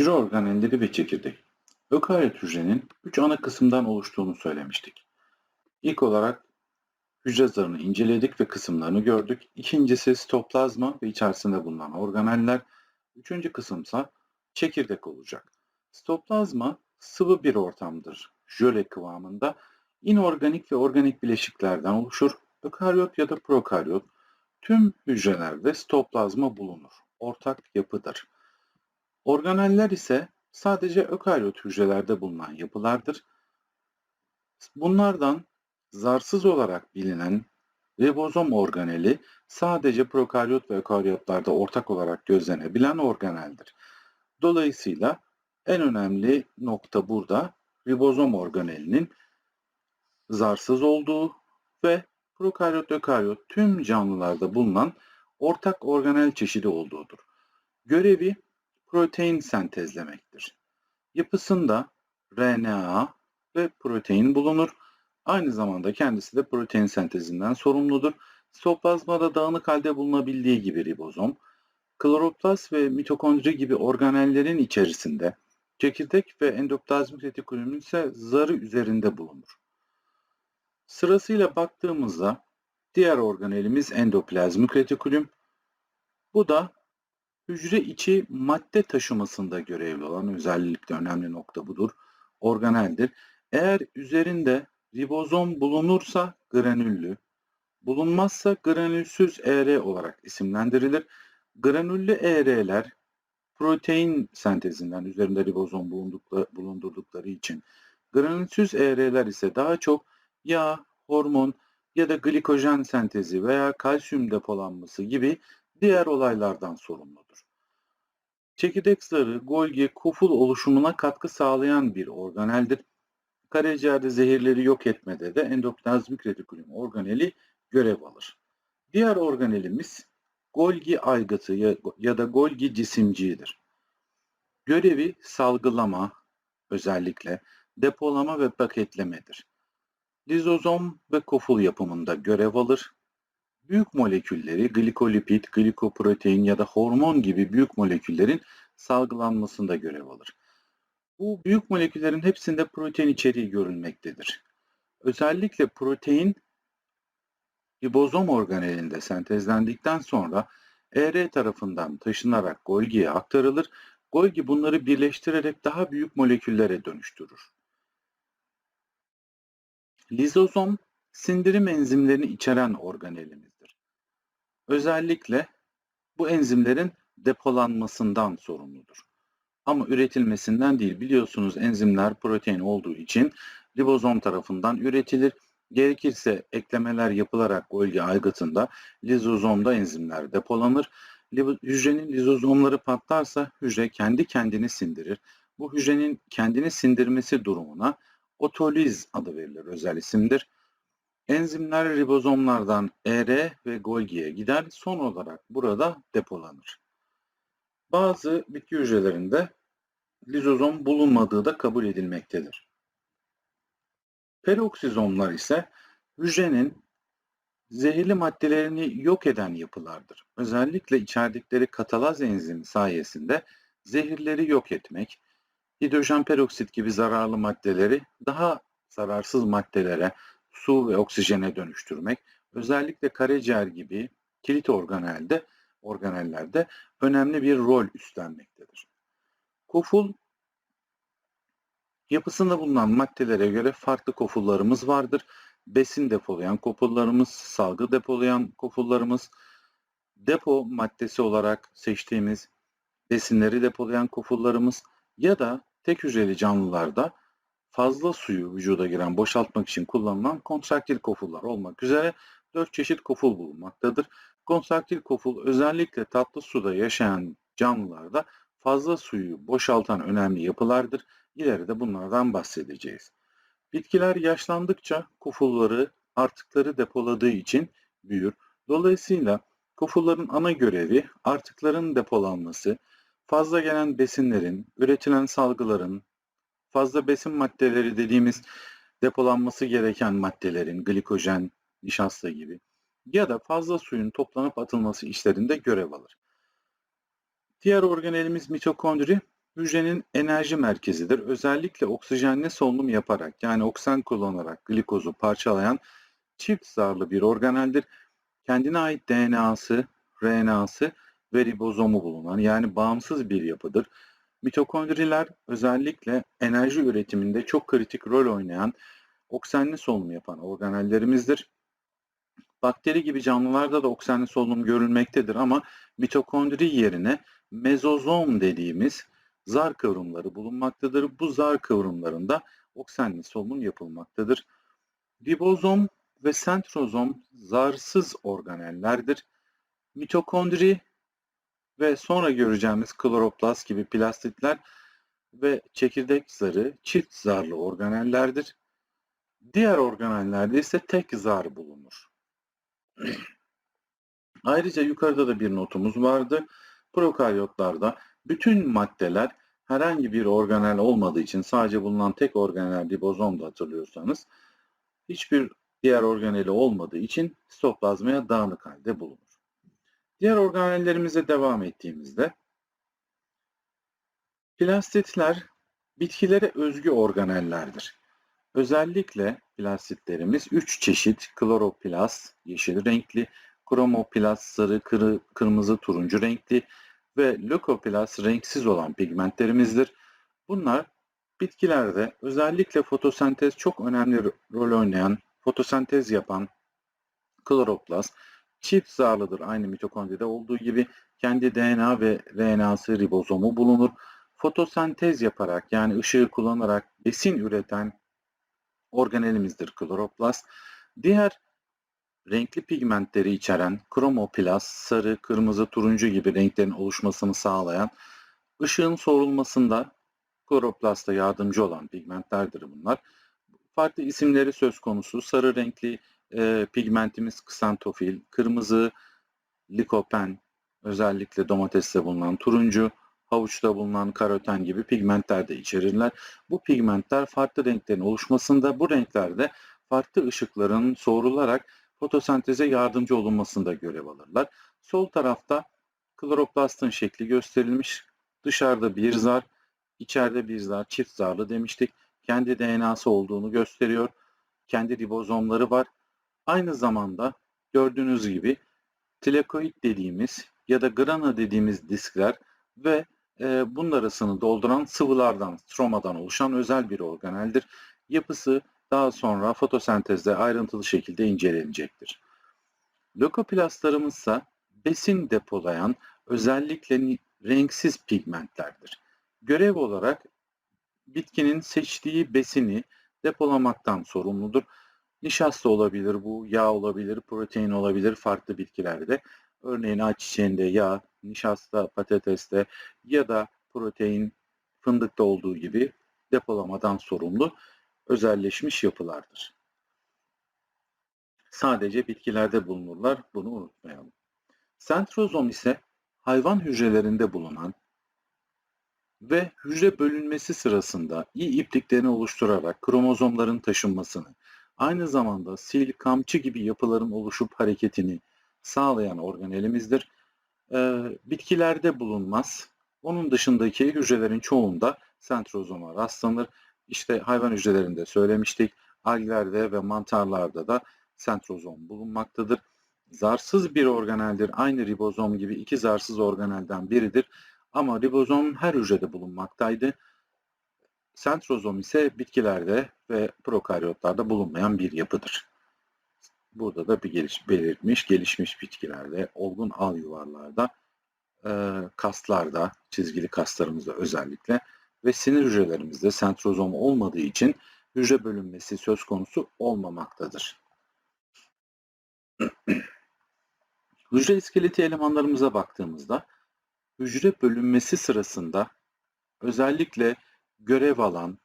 Hücre organelleri ve çekirdek. Ökaryot hücrenin üç ana kısımdan oluştuğunu söylemiştik. İlk olarak hücre zarını inceledik ve kısımlarını gördük. İkincisi sitoplazma ve içerisinde bulunan organeller. Üçüncü kısımsa çekirdek olacak. Sitoplazma sıvı bir ortamdır. Jöle kıvamında inorganik ve organik bileşiklerden oluşur. Ökaryot ya da prokaryot tüm hücrelerde sitoplazma bulunur. Ortak yapıdır. Organeller ise sadece ökaryot hücrelerde bulunan yapılardır. Bunlardan zarsız olarak bilinen ribozom organeli sadece prokaryot ve ökaryotlarda ortak olarak gözlenebilen organeldir. Dolayısıyla en önemli nokta burada ribozom organelinin zarsız olduğu ve prokaryot ökaryot tüm canlılarda bulunan ortak organel çeşidi olduğudur. Görevi protein sentezlemektir. Yapısında RNA ve protein bulunur. Aynı zamanda kendisi de protein sentezinden sorumludur. Sitoplazmada dağınık halde bulunabildiği gibi ribozom, kloroplast ve mitokondri gibi organellerin içerisinde çekirdek ve endoplazmik retikulum ise zarı üzerinde bulunur. Sırasıyla baktığımızda diğer organelimiz endoplazmik retikulum. Bu da hücre içi madde taşımasında görevli olan özellikle önemli nokta budur. Organeldir. Eğer üzerinde ribozom bulunursa granüllü, bulunmazsa granülsüz ER olarak isimlendirilir. Granüllü ER'ler protein sentezinden üzerinde ribozom bulundurdukları için, granülsüz ER'ler ise daha çok yağ, hormon ya da glikojen sentezi veya kalsiyum depolanması gibi diğer olaylardan sorumludur. Çekirdek zarı, Golgi, kuful oluşumuna katkı sağlayan bir organeldir. Karaciğerde zehirleri yok etmede de endoplazmik retikulum organeli görev alır. Diğer organelimiz Golgi aygıtı ya da Golgi cisimciğidir. Görevi salgılama özellikle depolama ve paketlemedir. Lizozom ve koful yapımında görev alır. Büyük molekülleri glikolipid, glikoprotein ya da hormon gibi büyük moleküllerin salgılanmasında görev alır. Bu büyük moleküllerin hepsinde protein içeriği görülmektedir. Özellikle protein ribozom organelinde sentezlendikten sonra ER tarafından taşınarak Golgi'ye aktarılır. Golgi bunları birleştirerek daha büyük moleküllere dönüştürür. Lizozom sindirim enzimlerini içeren organelimizdir. Özellikle bu enzimlerin depolanmasından sorumludur. Ama üretilmesinden değil. Biliyorsunuz enzimler protein olduğu için ribozom tarafından üretilir. Gerekirse eklemeler yapılarak Golgi aygıtında lizozomda enzimler depolanır. Hücrenin lizozomları patlarsa hücre kendi kendini sindirir. Bu hücrenin kendini sindirmesi durumuna otoliz adı verilir özel isimdir. Enzimler ribozomlardan ER ve Golgi'ye gider. Son olarak burada depolanır. Bazı bitki hücrelerinde lizozom bulunmadığı da kabul edilmektedir. Peroksizomlar ise hücrenin zehirli maddelerini yok eden yapılardır. Özellikle içerdikleri katalaz enzimi sayesinde zehirleri yok etmek, hidrojen peroksit gibi zararlı maddeleri daha zararsız maddelere, su ve oksijene dönüştürmek, özellikle karaciğer gibi kilit organelde, organellerde önemli bir rol üstlenmektedir. Koful yapısında bulunan maddelere göre farklı kofullarımız vardır. Besin depolayan kofullarımız, salgı depolayan kofullarımız, depo maddesi olarak seçtiğimiz besinleri depolayan kofullarımız ya da tek hücreli canlılarda fazla suyu vücuda giren boşaltmak için kullanılan kontraktil kofullar olmak üzere 4 çeşit koful bulunmaktadır. Kontraktil koful özellikle tatlı suda yaşayan canlılarda fazla suyu boşaltan önemli yapılardır. İleride bunlardan bahsedeceğiz. Bitkiler yaşlandıkça kofulları artıkları depoladığı için büyür. Dolayısıyla kofulların ana görevi artıkların depolanması, fazla gelen besinlerin, üretilen salgıların, fazla besin maddeleri dediğimiz depolanması gereken maddelerin, glikojen, nişasta gibi ya da fazla suyun toplanıp atılması işlerinde görev alır. Diğer organelimiz mitokondri. hücrenin enerji merkezidir. Özellikle oksijenli solunum yaparak yani oksijen kullanarak glikozu parçalayan çift zarlı bir organeldir. Kendine ait DNA'sı, RNA'sı ve ribozomu bulunan yani bağımsız bir yapıdır. Mitokondriler özellikle enerji üretiminde çok kritik rol oynayan oksijenli solunum yapan organellerimizdir. Bakteri gibi canlılarda da oksijenli solunum görülmektedir ama mitokondri yerine mezozom dediğimiz zar kıvrımları bulunmaktadır. Bu zar kıvrımlarında oksijenli solunum yapılmaktadır. Ribozom ve sentrozom zarsız organellerdir. Mitokondri ve sonra göreceğimiz kloroplast gibi plastitler ve çekirdek zarı çift zarlı organellerdir. Diğer organellerde ise tek zar bulunur. Ayrıca yukarıda da bir notumuz vardı. Prokaryotlarda bütün maddeler herhangi bir organel olmadığı için sadece bulunan tek organel ribozomda hatırlıyorsanız hiçbir diğer organeli olmadığı için sitoplazmaya dağınık halde bulunur. Diğer organellerimize devam ettiğimizde plastitler bitkilere özgü organellerdir. Özellikle plastitlerimiz 3 çeşit kloroplast yeşil renkli, kromoplast sarı, kırı, kırmızı, turuncu renkli ve lökoplast renksiz olan pigmentlerimizdir. Bunlar bitkilerde özellikle fotosentez çok önemli rol oynayan, fotosentez yapan kloroplast çift zarlıdır. Aynı mitokondride olduğu gibi kendi DNA ve RNA'sı ribozomu bulunur. Fotosentez yaparak yani ışığı kullanarak besin üreten organelimizdir kloroplast. Diğer renkli pigmentleri içeren kromoplast, sarı, kırmızı, turuncu gibi renklerin oluşmasını sağlayan ışığın soğurulmasında kloroplasta yardımcı olan pigmentlerdir bunlar. Farklı isimleri söz konusu. Sarı renkli e, pigmentimiz ksantofil, kırmızı likopen, özellikle domateste bulunan turuncu, havuçta bulunan karoten gibi pigmentler de içerirler. Bu pigmentler farklı renklerin oluşmasında, bu renklerde farklı ışıkların soğurularak fotosenteze yardımcı olunmasında görev alırlar. Sol tarafta kloroplastın şekli gösterilmiş. Dışarıda bir zar, içeride bir zar, çift zarlı demiştik. Kendi DNA'sı olduğunu gösteriyor. Kendi ribozomları var. Aynı zamanda gördüğünüz gibi tilakoid dediğimiz ya da grana dediğimiz diskler ve e, bunun arasını dolduran sıvılardan, stromadan oluşan özel bir organeldir. Yapısı daha sonra fotosentezde ayrıntılı şekilde incelenecektir. Lökoplastlarımız ise besin depolayan özellikle renksiz pigmentlerdir. Görev olarak bitkinin seçtiği besini depolamaktan sorumludur. Nişasta olabilir bu, yağ olabilir, protein olabilir farklı bitkilerde. Örneğin ayçiçeğinde yağ, nişasta patateste ya da protein fındıkta olduğu gibi depolamadan sorumlu özelleşmiş yapılardır. Sadece bitkilerde bulunurlar, bunu unutmayalım. Sentrozom ise hayvan hücrelerinde bulunan ve hücre bölünmesi sırasında iyi ipliklerini oluşturarak kromozomların taşınmasını, aynı zamanda sil, kamçı gibi yapıların oluşup hareketini sağlayan organelimizdir. Ee, bitkilerde bulunmaz. Onun dışındaki hücrelerin çoğunda sentrozoma rastlanır. İşte hayvan hücrelerinde söylemiştik. Alglerde ve mantarlarda da sentrozom bulunmaktadır. Zarsız bir organeldir. Aynı ribozom gibi iki zarsız organelden biridir. Ama ribozom her hücrede bulunmaktaydı. Sentrozom ise bitkilerde ve prokaryotlarda bulunmayan bir yapıdır. Burada da bir geliş, belirtmiş, gelişmiş bitkilerde, olgun al yuvarlarda, e, kaslarda, çizgili kaslarımızda özellikle ve sinir hücrelerimizde sentrozom olmadığı için hücre bölünmesi söz konusu olmamaktadır. hücre iskeleti elemanlarımıza baktığımızda hücre bölünmesi sırasında özellikle görev alan,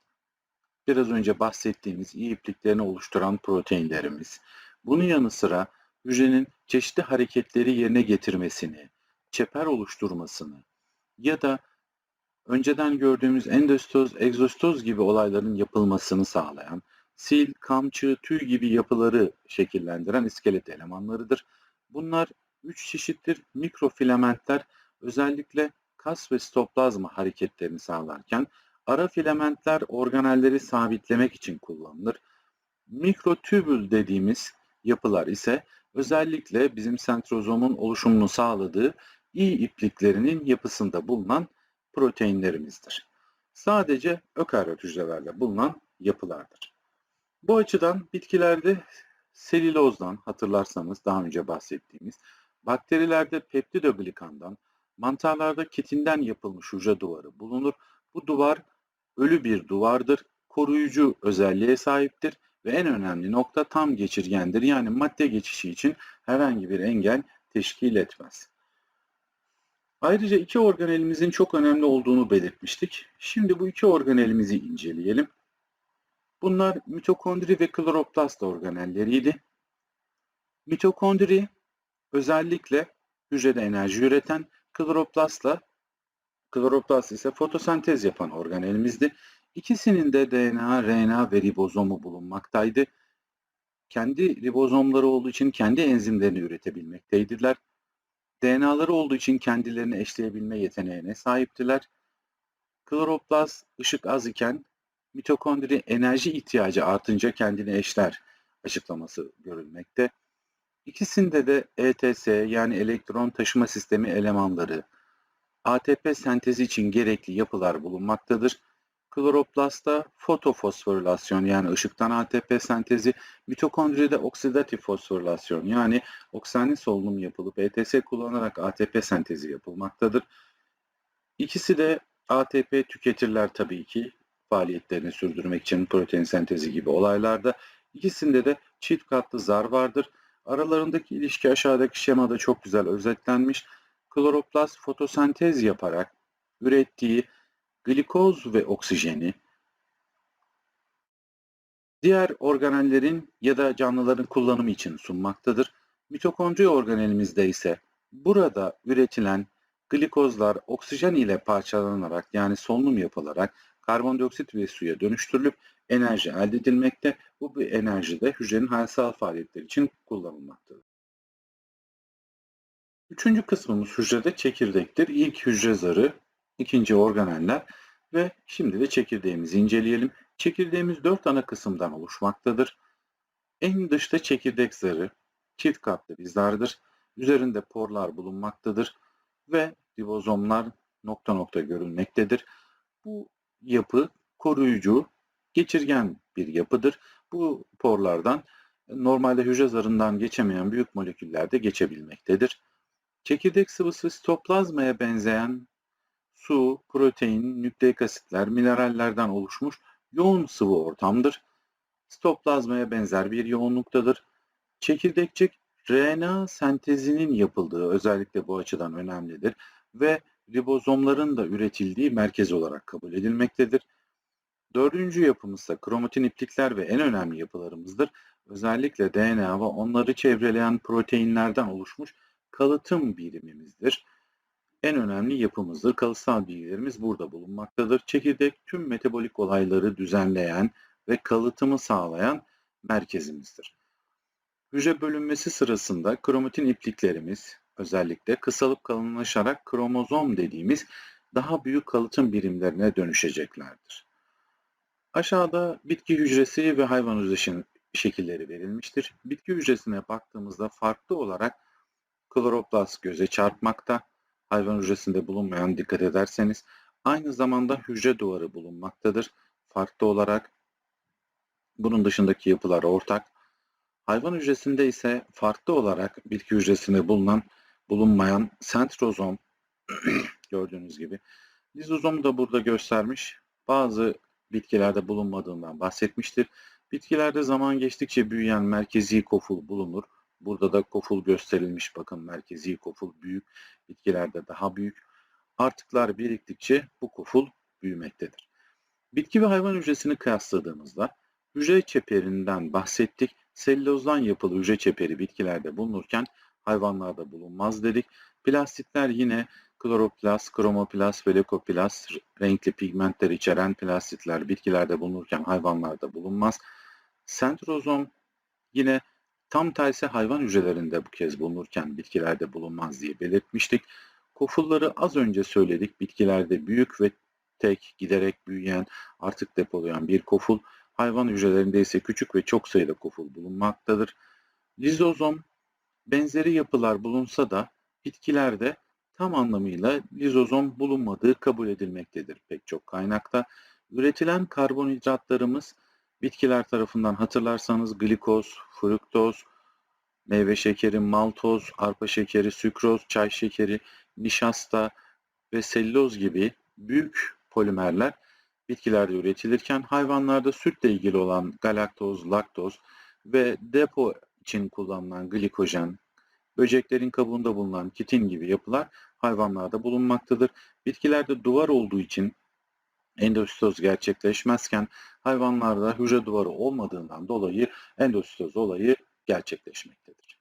biraz önce bahsettiğimiz iyi ipliklerini oluşturan proteinlerimiz, bunun yanı sıra hücrenin çeşitli hareketleri yerine getirmesini, çeper oluşturmasını ya da önceden gördüğümüz endostoz, egzostoz gibi olayların yapılmasını sağlayan, sil, kamçı, tüy gibi yapıları şekillendiren iskelet elemanlarıdır. Bunlar üç çeşittir. Mikrofilamentler özellikle kas ve sitoplazma hareketlerini sağlarken ara filamentler organelleri sabitlemek için kullanılır. Mikrotübül dediğimiz yapılar ise özellikle bizim sentrozomun oluşumunu sağladığı iyi ipliklerinin yapısında bulunan proteinlerimizdir. Sadece ökaryot hücrelerde bulunan yapılardır. Bu açıdan bitkilerde selülozdan hatırlarsanız daha önce bahsettiğimiz, bakterilerde peptidoglikandan, mantarlarda kitinden yapılmış hücre duvarı bulunur. Bu duvar ölü bir duvardır, koruyucu özelliğe sahiptir ve en önemli nokta tam geçirgendir. Yani madde geçişi için herhangi bir engel teşkil etmez. Ayrıca iki organelimizin çok önemli olduğunu belirtmiştik. Şimdi bu iki organelimizi inceleyelim. Bunlar mitokondri ve kloroplast organelleriydi. Mitokondri özellikle hücrede enerji üreten, kloroplastla kloroplast ise fotosentez yapan organelimizdi. İkisinin de DNA, RNA ve ribozomu bulunmaktaydı. Kendi ribozomları olduğu için kendi enzimlerini üretebilmekteydiler. DNA'ları olduğu için kendilerini eşleyebilme yeteneğine sahiptiler. Kloroplast ışık az iken mitokondri enerji ihtiyacı artınca kendini eşler açıklaması görülmekte. İkisinde de ETS yani elektron taşıma sistemi elemanları, ATP sentezi için gerekli yapılar bulunmaktadır. Kloroplastta fotofosforilasyon yani ışıktan ATP sentezi, mitokondride oksidatif fosforilasyon yani oksanin solunum yapılıp ETS kullanarak ATP sentezi yapılmaktadır. İkisi de ATP tüketirler tabii ki faaliyetlerini sürdürmek için protein sentezi gibi olaylarda. İkisinde de çift katlı zar vardır. Aralarındaki ilişki aşağıdaki şemada çok güzel özetlenmiş. Kloroplast fotosentez yaparak ürettiği glikoz ve oksijeni diğer organellerin ya da canlıların kullanımı için sunmaktadır. Mitokondri organelimizde ise burada üretilen glikozlar oksijen ile parçalanarak yani solunum yapılarak karbondioksit ve suya dönüştürülüp enerji elde edilmekte. Bu bir enerji de hücrenin hayatsal faaliyetler için kullanılmaktadır. Üçüncü kısmımız hücrede çekirdektir. İlk hücre zarı, ikinci organeller ve şimdi de çekirdeğimizi inceleyelim. Çekirdeğimiz dört ana kısımdan oluşmaktadır. En dışta çekirdek zarı çift katlı bir zardır. Üzerinde porlar bulunmaktadır ve ribozomlar nokta nokta görülmektedir. Bu yapı koruyucu, geçirgen bir yapıdır. Bu porlardan normalde hücre zarından geçemeyen büyük moleküller de geçebilmektedir. Çekirdek sıvısı sitoplazmaya benzeyen su, protein, nükleik asitler, minerallerden oluşmuş yoğun sıvı ortamdır. Sitoplazmaya benzer bir yoğunluktadır. Çekirdekçik RNA sentezinin yapıldığı özellikle bu açıdan önemlidir ve ribozomların da üretildiği merkez olarak kabul edilmektedir. Dördüncü yapımızsa kromatin iplikler ve en önemli yapılarımızdır. Özellikle DNA ve onları çevreleyen proteinlerden oluşmuş kalıtım birimimizdir. En önemli yapımızdır. Kalıtsal bilgilerimiz burada bulunmaktadır. Çekirdek tüm metabolik olayları düzenleyen ve kalıtımı sağlayan merkezimizdir. Hücre bölünmesi sırasında kromatin ipliklerimiz özellikle kısalıp kalınlaşarak kromozom dediğimiz daha büyük kalıtım birimlerine dönüşeceklerdir. Aşağıda bitki hücresi ve hayvan hücresi şekilleri verilmiştir. Bitki hücresine baktığımızda farklı olarak kloroplast göze çarpmakta. Hayvan hücresinde bulunmayan dikkat ederseniz aynı zamanda hücre duvarı bulunmaktadır. Farklı olarak bunun dışındaki yapılar ortak. Hayvan hücresinde ise farklı olarak bitki hücresinde bulunan bulunmayan sentrozom gördüğünüz gibi. Lizozomu da burada göstermiş. Bazı bitkilerde bulunmadığından bahsetmiştir. Bitkilerde zaman geçtikçe büyüyen merkezi koful bulunur. Burada da koful gösterilmiş. Bakın merkezi koful büyük. Bitkilerde daha büyük. Artıklar biriktikçe bu koful büyümektedir. Bitki ve hayvan hücresini kıyasladığımızda hücre çeperinden bahsettik. Selülozdan yapılı hücre çeperi bitkilerde bulunurken hayvanlarda bulunmaz dedik. Plastitler yine kloroplast, kromoplast ve leukoplast renkli pigmentler içeren plastitler bitkilerde bulunurken hayvanlarda bulunmaz. Sentrozom yine tam tersi hayvan hücrelerinde bu kez bulunurken bitkilerde bulunmaz diye belirtmiştik. Kofulları az önce söyledik. Bitkilerde büyük ve tek giderek büyüyen, artık depolayan bir koful. Hayvan hücrelerinde ise küçük ve çok sayıda koful bulunmaktadır. Lizozom benzeri yapılar bulunsa da bitkilerde tam anlamıyla lizozom bulunmadığı kabul edilmektedir pek çok kaynakta. Üretilen karbonhidratlarımız bitkiler tarafından hatırlarsanız glikoz, fruktoz, meyve şekeri, maltoz, arpa şekeri, sükroz, çay şekeri, nişasta ve selüloz gibi büyük polimerler bitkilerde üretilirken hayvanlarda sütle ilgili olan galaktoz, laktoz ve depo için kullanılan glikojen, böceklerin kabuğunda bulunan kitin gibi yapılar hayvanlarda bulunmaktadır. Bitkilerde duvar olduğu için endositoz gerçekleşmezken hayvanlarda hücre duvarı olmadığından dolayı endositoz olayı gerçekleşmektedir.